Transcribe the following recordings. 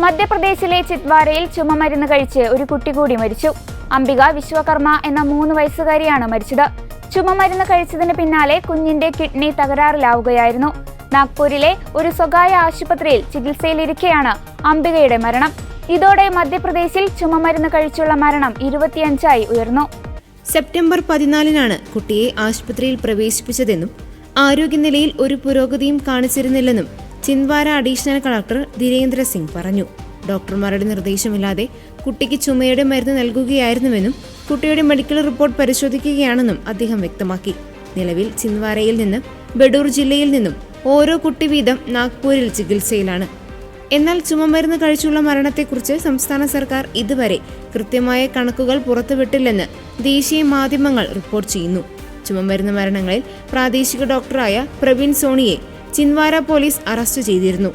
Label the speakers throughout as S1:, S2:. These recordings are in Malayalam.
S1: മധ്യപ്രദേശിലെ ചിത്വാരയിൽ ചുമമരുന്ന് കഴിച്ച് ഒരു കുട്ടി കൂടി മരിച്ചു. അംബിക വിശ്വകർമ്മ എന്ന മൂന്ന് വയസ്സുകാരിയാണ് മരിച്ചത്. ചുമമരുന്ന് കഴിച്ചതിന് പിന്നാലെ കുഞ്ഞിന്റെ കിഡ്നി തകരാറിലാവുകയായിരുന്നു. നാഗ്പൂരിലെ ഒരു സ്വകാര്യ ആശുപത്രിയിൽ ചികിത്സയിലിരിക്കെയാണ് അംബികയുടെ മരണം. ഇതോടെ മധ്യപ്രദേശിൽ ചുമമരുന്ന് കഴിച്ചുള്ള മരണം ഇരുപത്തിയഞ്ചായി ഉയർന്നു.
S2: സെപ്റ്റംബർ പതിനാലിനാണ് കുട്ടിയെ ആശുപത്രിയിൽ പ്രവേശിപ്പിച്ചതെന്നും ആരോഗ്യനിലയിൽ ഒരു പുരോഗതിയും കാണിച്ചിരുന്നില്ലെന്നും ചിന്ദ്വാര അഡീഷണൽ കളക്ടർ ധീരേന്ദ്ര സിംഗ് പറഞ്ഞു. ഡോക്ടർമാരുടെ നിർദ്ദേശമില്ലാതെ കുട്ടിക്ക് ചുമയുടെ മരുന്ന് നൽകുകയായിരുന്നുവെന്നും കുട്ടിയുടെ മെഡിക്കൽ റിപ്പോർട്ട് പരിശോധിക്കുകയാണെന്നും അദ്ദേഹം വ്യക്തമാക്കി. നിലവിൽ ചിന്ദ്വാരയിൽ നിന്ന് ബഡൂർ ജില്ലയിൽ നിന്നും ഓരോ കുട്ടി വീതം നാഗ്പൂരിൽ ചികിത്സയിലാണ്. എന്നാൽ ചുമമരുന്ന് കഴിച്ചുള്ള മരണത്തെക്കുറിച്ച് സംസ്ഥാന സർക്കാർ ഇതുവരെ കൃത്യമായ കണക്കുകൾ പുറത്തുവിട്ടില്ലെന്ന് ദേശീയ മാധ്യമങ്ങൾ റിപ്പോർട്ട് ചെയ്യുന്നു. ചുമമരുന്ന് മരണങ്ങളിൽ പ്രാദേശിക ഡോക്ടറായ പ്രവീൺ സോണിയെ ചിൻവാര പോലീസ് അറസ്റ്റ് ചെയ്തിരുന്നു.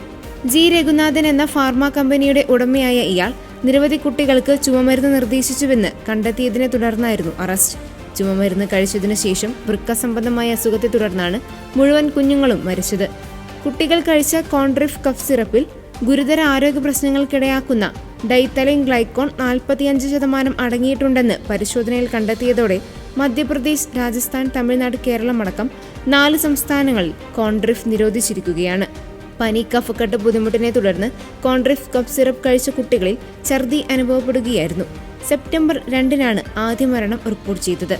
S2: ജി. രഘുനാഥൻ എന്ന ഫാർമ കമ്പനിയുടെ ഉടമയായ ഇയാൾ നിരവധി കുട്ടികൾക്ക് ചുമമരുന്ന് നിർദ്ദേശിച്ചുവെന്ന് കണ്ടെത്തിയതിനെ തുടർന്നായിരുന്നു അറസ്റ്റ്. ചുമമരുന്ന് കഴിച്ചതിനു ശേഷം വൃക്ക സംബന്ധമായ അസുഖത്തെ തുടർന്നാണ് മുഴുവൻ കുഞ്ഞുങ്ങളും മരിച്ചത്. കുട്ടികൾ കഴിച്ച കോൺട്രിഫ് കഫ് സിറപ്പിൽ ഗുരുതര ആരോഗ്യ പ്രശ്നങ്ങൾക്കിടയാക്കുന്ന ഡൈത്തലിൻ ഗ്ലൈക്കോൺ നാൽപ്പത്തിയഞ്ച് ശതമാനം അടങ്ങിയിട്ടുണ്ടെന്ന് പരിശോധനയിൽ കണ്ടെത്തിയതോടെ മധ്യപ്രദേശ് രാജസ്ഥാൻ തമിഴ്നാട് കേരളം അടക്കം നാല് സംസ്ഥാനങ്ങളിൽ കോൺഡ്രിഫ് നിരോധിച്ചിരിക്കുകയാണ്. പനി കഫക്കെട്ട് ബുദ്ധിമുട്ടിനെ തുടർന്ന് കോൺട്രിഫ് കപ്പ് സിറപ്പ് കഴിച്ച കുട്ടികളിൽ ഛർദി അനുഭവപ്പെടുകയായിരുന്നു. സെപ്റ്റംബർ രണ്ടിനാണ് ആദ്യ മരണം റിപ്പോർട്ട് ചെയ്തത്.